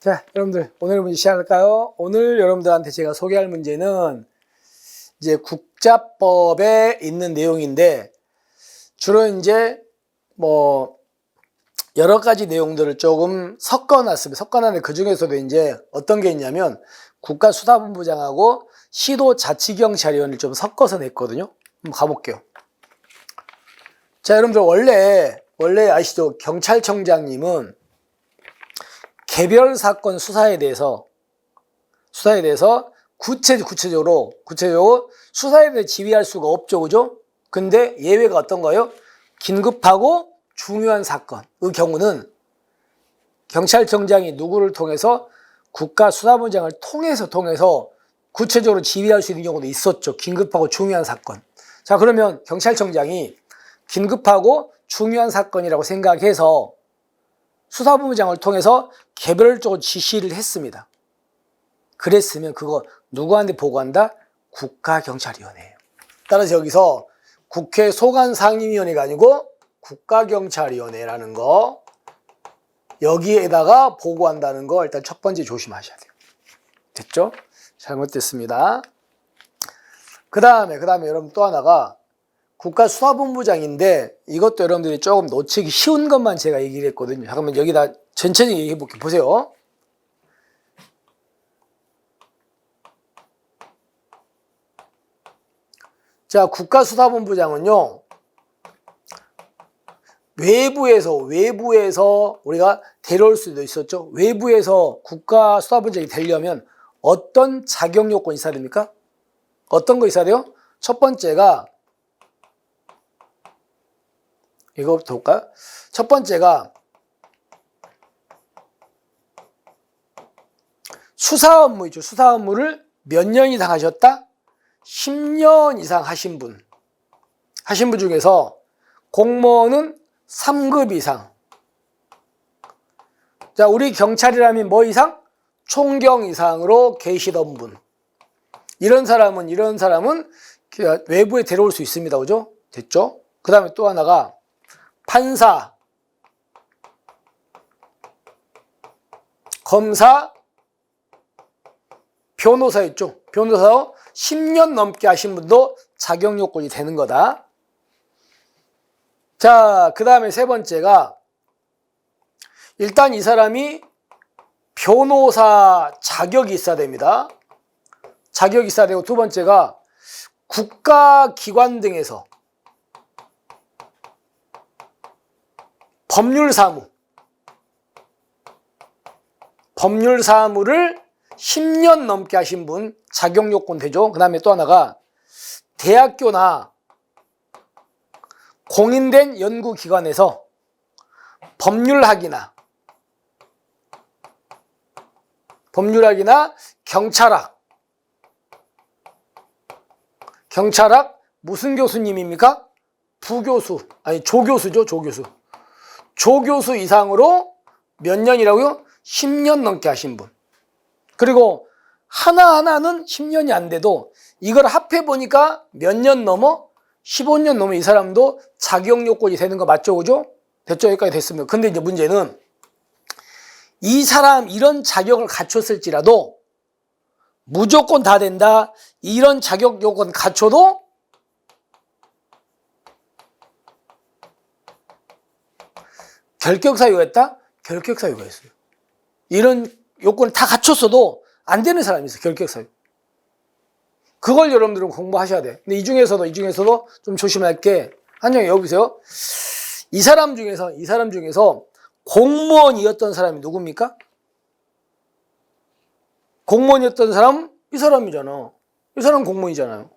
자, 여러분들 오늘 문제 시작할까요? 오늘 여러분들한테 제가 소개할 문제는 이제 국자법에 있는 내용인데 주로 이제 뭐 여러 가지 내용들을 조금 섞어놨습니다. 섞어놨는데 그 중에서도 이제 어떤 게 있냐면 국가수사본부장하고 시도자치경찰위원을 좀 섞어서 냈거든요. 한번 가볼게요. 자, 여러분들 원래 원래 아시죠? 경찰청장님은 개별 사건 수사에 대해서 수사에 대해서 구체 구체적으로 구체적으로 수사에 대해 지휘할 수가 없죠, 그죠? 근데 예외가 어떤가요? 긴급하고 중요한 사건의 경우는 경찰청장이 누구를 통해서 국가수사본장을 통해서 통해서 구체적으로 지휘할 수 있는 경우도 있었죠. 긴급하고 중요한 사건. 자, 그러면 경찰청장이 긴급하고 중요한 사건이라고 생각해서 수사본부장을 통해서 개별적으로 지시를 했습니다. 그랬으면 그거 누구한테 보고한다? 국가경찰위원회예요. 따라서 여기서 국회 소관상임위원회가 아니고 국가경찰위원회라는 거 여기에다가 보고한다는 거 일단 첫 번째 조심하셔야 돼요. 됐죠? 잘못됐습니다. 그 다음에 그 다음에 여러분 또 하나가 국가수사본부장인데 이것도 여러분들이 조금 놓치기 쉬운 것만 제가 얘기를 했거든요. 잠깐만 여기다 천천히 얘기해 볼게요. 보세요. 자, 국가수사본부장은요. 외부에서 외부에서 우리가 데려올 수도 있었죠. 외부에서 국가 수사본장이 되려면 어떤 자격 요건이 있어야 됩니까? 어떤 거 있어야 돼요? 첫 번째가 이거부터 볼까요? 첫 번째가 수사 업무 있죠. 수사 업무를 몇 년 이상 하셨다? 10년 이상 하신 분. 하신 분 중에서 공무원은 3급 이상. 자, 우리 경찰이라면 뭐 이상? 총경 이상으로 계시던 분. 이런 사람은, 이런 사람은 그 외부에 데려올 수 있습니다. 그죠? 됐죠? 그 다음에 또 하나가 판사, 검사, 변호사 있죠? 변호사 10년 넘게 하신 분도 자격 요건이 되는 거다. 자, 그 다음에 세 번째가 일단 이 사람이 변호사 자격이 있어야 됩니다. 자격이 있어야 되고 두 번째가 국가기관 등에서 법률 사무 법률 사무를 10년 넘게 하신 분 자격 요건 되죠. 그 다음에 또 하나가 대학교나 공인된 연구 기관에서 법률학이나 법률학이나 경찰학 경찰학 무슨 교수님입니까? 부교수 아니 조교수죠 조교수 조교수 이상으로 몇 년이라고요? 10년 넘게 하신 분 그리고 하나하나는 10년이 안 돼도 이걸 합해 보니까 몇 년 넘어 15년 넘어 이 사람도 자격 요건이 되는 거 맞죠? 그죠? 됐죠? 여기까지 됐습니다. 근데 이제 문제는 이 사람 이런 자격을 갖췄을지라도 무조건 다 된다. 이런 자격 요건 갖춰도 결격 사유가 있다? 결격 사유가 있어요. 이런 요건을 다 갖췄어도 안 되는 사람이 있어요. 결격 사유. 그걸 여러분들은 공부하셔야 돼. 근데 이 중에서도 이 중에서도 좀 조심할 게 한정이 여기세요. 이 사람 중에서 이 사람 중에서 공무원이었던 사람이 누굽니까? 공무원이었던 사람 이 사람이잖아. 이 사람 공무원이잖아요.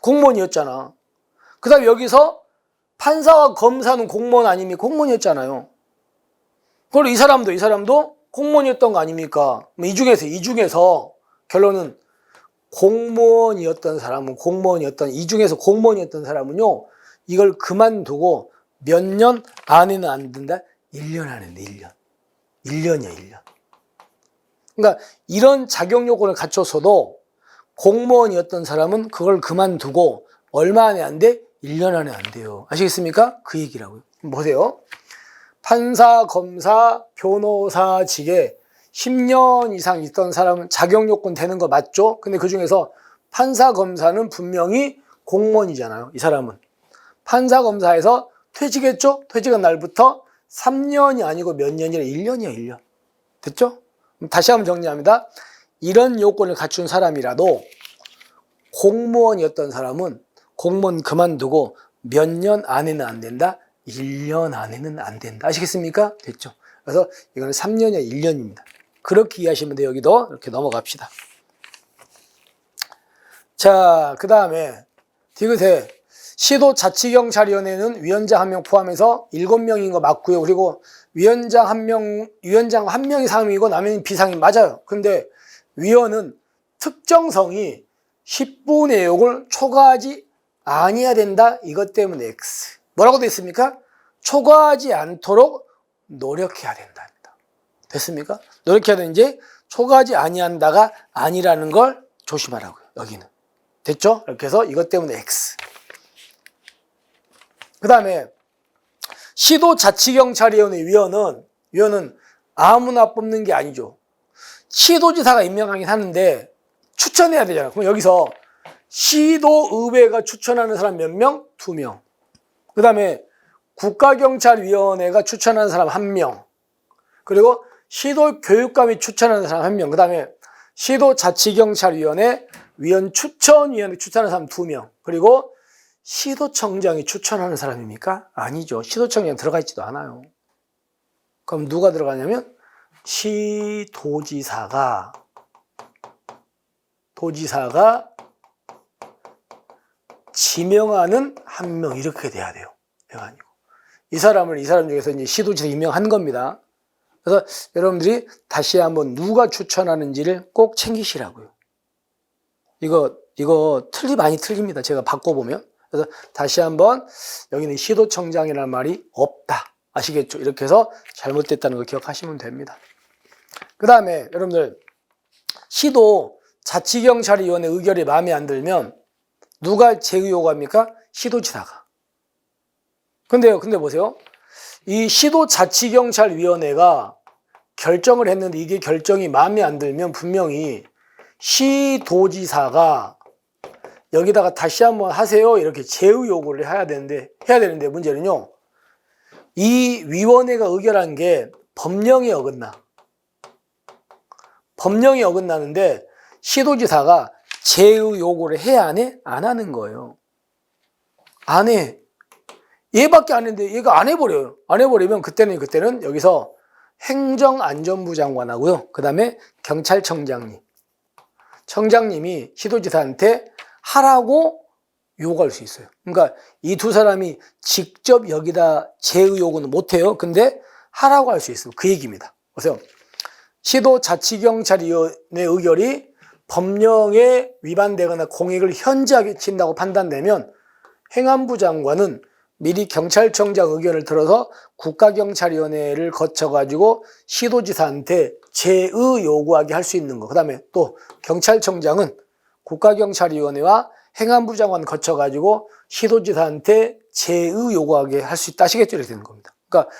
공무원이었잖아. 그 다음 여기서 판사와 검사는 공무원 아닙니까? 공무원이었잖아요. 그리고 이 사람도 이 사람도 공무원이었던 거 아닙니까? 뭐이 중에서 이 중에서 결론은 공무원이었던 사람은 공무원이었던 이 중에서 공무원이었던 사람은요 이걸 그만두고 몇 년 안에는 안 된다 1년 안에 1년 1년이야 1년 그러니까 이런 자격 요건을 갖춰서도 공무원이었던 사람은 그걸 그만두고 얼마 안에 안 돼? 1년 안에 안 돼요 아시겠습니까? 그 얘기라고요 보세요 판사, 검사, 변호사 직에 10년 이상 있던 사람은 자격 요건 되는 거 맞죠? 근데 그 중에서 판사 검사는 분명히 공무원이잖아요. 이 사람은 판사 검사에서 퇴직했죠? 퇴직한 날부터 3년이 아니고 몇 년이라 1년이야, 1년. 됐죠? 다시 한번 정리합니다. 이런 요건을 갖춘 사람이라도 공무원이었던 사람은 공무원 그만두고 몇 년 안에는 안 된다? 1년 안에는 안 된다. 아시겠습니까? 됐죠? 그래서 이거는 3년이야 1년입니다. 그렇게 이해하시면 돼요. 여기도 이렇게 넘어갑시다. 자, 그 다음에 디귿에 시도 자치경찰위원회는 위원장 한 명 포함해서 7명인 거 맞고요. 그리고 위원장 한 명, 위원장 한 명이 상임이고 나머지는 비상임 맞아요. 근데 위원은 특정성이 10분의 6을 초과하지 아니어야 된다. 이것 때문에 X. 뭐라고 돼 있습니까? 초과하지 않도록 노력해야 된다. 됐습니까? 노력해야 되는지 초과하지 아니한다가 아니라는 걸 조심하라고요. 여기는. 됐죠? 이렇게 해서 이것 때문에 X. 그 다음에 시도 자치경찰위원회 위원은 위원은 아무나 뽑는 게 아니죠. 시도지사가 임명하긴 하는데 추천해야 되잖아요. 그럼 여기서 시도 의회가 추천하는 사람 몇 명? 두 명. 그 다음에 국가경찰위원회가 추천하는 사람 한 명. 그리고 시도 교육감이 추천하는 사람 한 명. 그 다음에 시도 자치경찰위원회 위원 추천위원회 추천하는 사람 두 명. 그리고 시도청장이 추천하는 사람입니까? 아니죠. 시도청장 들어가 있지도 않아요. 그럼 누가 들어가냐면 시도지사가 도지사가 지명하는 한 명 이렇게 돼야 돼요. 내가 아니고 이 사람을 이 사람 중에서 이제 시도지사 임명한 겁니다. 그래서 여러분들이 다시 한번 누가 추천하는지를 꼭 챙기시라고요. 이거 이거 틀리 많이 틀립니다. 제가 바꿔 보면 그래서 다시 한번 여기는 시도청장이라는 말이 없다. 아시겠죠? 이렇게 해서 잘못됐다는 걸 기억하시면 됩니다. 그 다음에 여러분들 시도 자치경찰위원회 의결이 마음에 안 들면 누가 제의요구합니까? 시도지사가. 근데요, 근데 보세요. 이 시도자치경찰위원회가 결정을 했는데 이게 결정이 마음에 안 들면 분명히 시도지사가 여기다가 다시 한번 하세요 이렇게 제의 요구를 해야 되는데 해야 되는데 문제는요 이 위원회가 의결한 게 법령에 어긋나 법령이 어긋나는데 시도지사가 제의 요구를 해야 안 해? 안 하는 거예요 안 해. 얘밖에 안 했는데 얘가 안 해버려요. 안 해버리면 그때는 그때는 여기서 행정안전부 장관하고요. 그 다음에 경찰청장님. 청장님이 시도지사한테 하라고 요구할 수 있어요. 그러니까 이 두 사람이 직접 여기다 제의 요구는 못해요. 근데 하라고 할 수 있어요. 그 얘기입니다. 보세요. 시도자치경찰위원회 의결이 법령에 위반되거나 공익을 현저하게 친다고 판단되면 행안부 장관은 미리 경찰청장 의견을 들어서 국가경찰위원회를 거쳐가지고 시도지사한테 제의 요구하게 할 수 있는 거. 그 다음에 또 경찰청장은 국가경찰위원회와 행안부 장관 거쳐가지고 시도지사한테 제의 요구하게 할 수 있다. 아시겠죠? 이렇게 되는 겁니다. 그러니까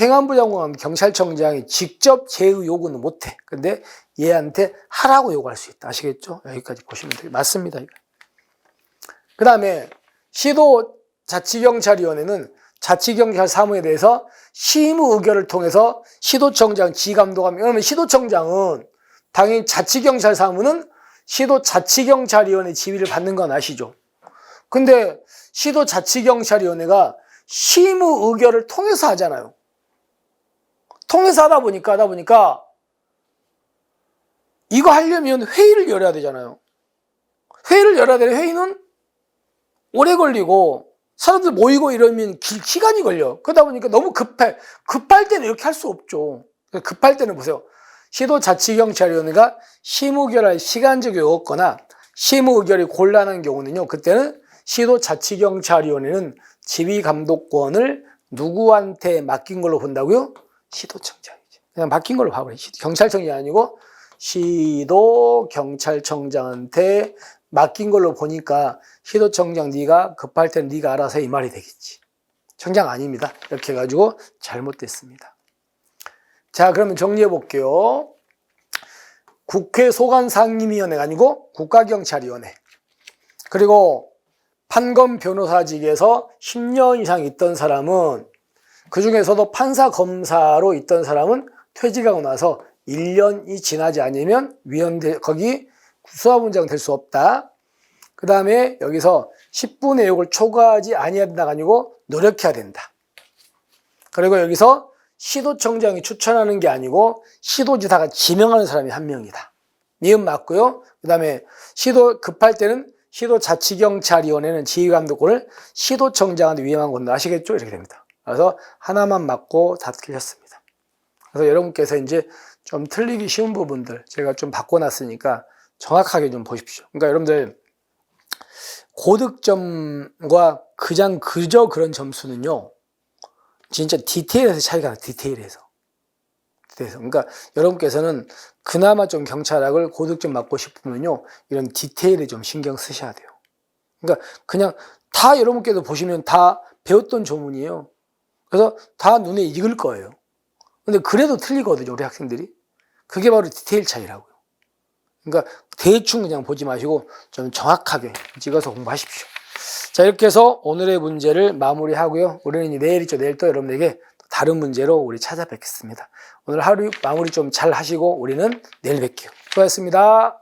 행안부 장관 경찰청장이 직접 제의 요구는 못해. 근데 얘한테 하라고 요구할 수 있다. 아시겠죠? 여기까지 보시면 돼요. 맞습니다. 그 다음에 시도 자치경찰위원회는 자치경찰 사무에 대해서 심의 의결을 통해서 시도청장 지감독하면 그러면 시도청장은 당연히 자치경찰 사무는 시도 자치경찰위원회 지위를 받는 건 아시죠? 근데 시도 자치경찰위원회가 심의 의결을 통해서 하잖아요. 통해서 하다 보니까 하다 보니까 이거 하려면 회의를 열어야 되잖아요. 회의를 열어야 되는 회의는 오래 걸리고 사람들 모이고 이러면 길, 시간이 걸려. 그러다 보니까 너무 급해. 급할 때는 이렇게 할 수 없죠. 급할 때는 보세요. 시도 자치경찰위원회가 심의결할 시간적이 없거나 심의결이 곤란한 경우는요. 그때는 시도 자치경찰위원회는 지휘감독권을 누구한테 맡긴 걸로 본다고요? 시도청장이죠. 그냥 맡긴 걸로 봐버려요. 경찰청이 아니고 시도 경찰청장한테 맡긴 걸로 보니까 시도청장 네가 급할 때는 네가 알아서 이 말이 되겠지. 청장 아닙니다. 이렇게 해가지고 잘못됐습니다. 자 그러면 정리해 볼게요. 국회 소관상임위원회가 아니고 국가경찰위원회. 그리고 판검 변호사직에서 10년 이상 있던 사람은 그 중에서도 판사 검사로 있던 사람은 퇴직하고 나서 1년이 지나지 않으면 위원대 거기 수사본장 될 수 없다. 그 다음에 여기서 10분 내역을 초과하지 아니해야 된다가 아니고 노력해야 된다. 그리고 여기서 시도청장이 추천하는 게 아니고 시도지사가 지명하는 사람이 한 명이다. 니은 맞고요. 그 다음에 시도 급할 때는 시도자치경찰위원회는 지휘감독권을 시도청장한테 위임한 건데 아시겠죠? 이렇게 됩니다. 그래서 하나만 맞고 다 틀렸습니다. 그래서 여러분께서 이제 좀 틀리기 쉬운 부분들 제가 좀 바꿔놨으니까 정확하게 좀 보십시오. 그러니까 여러분들 고득점과 그냥 그저 그런 점수는요. 진짜 디테일에서 차이가 나요. 디테일에서. 그러니까 여러분께서는 그나마 좀 경찰학을 고득점 맞고 싶으면요. 이런 디테일에 좀 신경 쓰셔야 돼요. 그러니까 그냥 다 여러분께서 보시면 다 배웠던 조문이에요. 그래서 다 눈에 익을 거예요. 근데 그래도 틀리거든요, 우리 학생들이. 그게 바로 디테일 차이라고요. 그러니까 대충 그냥 보지 마시고 좀 정확하게 찍어서 공부하십시오. 자, 이렇게 해서 오늘의 문제를 마무리하고요. 우리는 이제 내일 있죠. 내일 또 여러분에게 다른 문제로 우리 찾아뵙겠습니다. 오늘 하루 마무리 좀 잘 하시고 우리는 내일 뵐게요. 수고하셨습니다.